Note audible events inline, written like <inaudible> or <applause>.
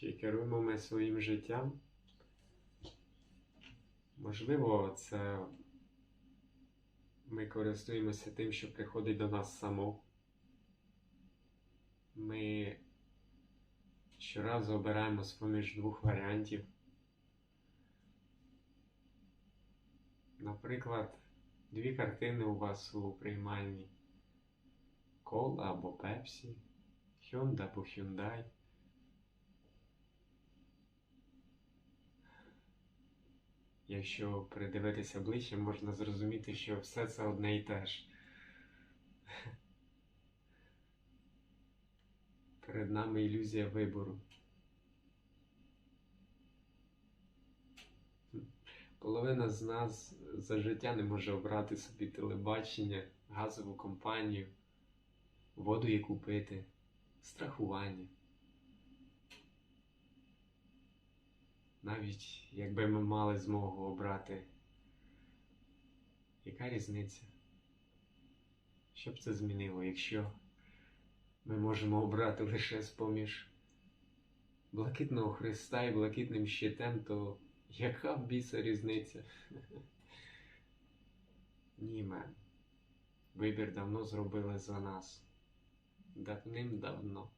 Чи керуємо ми своїм життям? Можливо, це ми користуємося тим, що приходить до нас само. Ми щоразу обираємо з-поміж двох варіантів. Наприклад, дві картини у вас у приймальні. Кола або Пепсі, Hyundai або Hyundai. Якщо придивитися ближче, можна зрозуміти, що все це одне і те ж. Перед нами ілюзія вибору. Половина з нас за життя не може обрати собі телебачення, газову компанію, воду яку пити, страхування. Навіть якби ми мали змогу обрати, яка різниця? Що б це змінило, якщо ми можемо обрати лише з-поміж блакитного хреста і блакитним щитем, то яка біса різниця? <laughs> Ні, мен. Вибір давно зробили за нас. Давним-давно.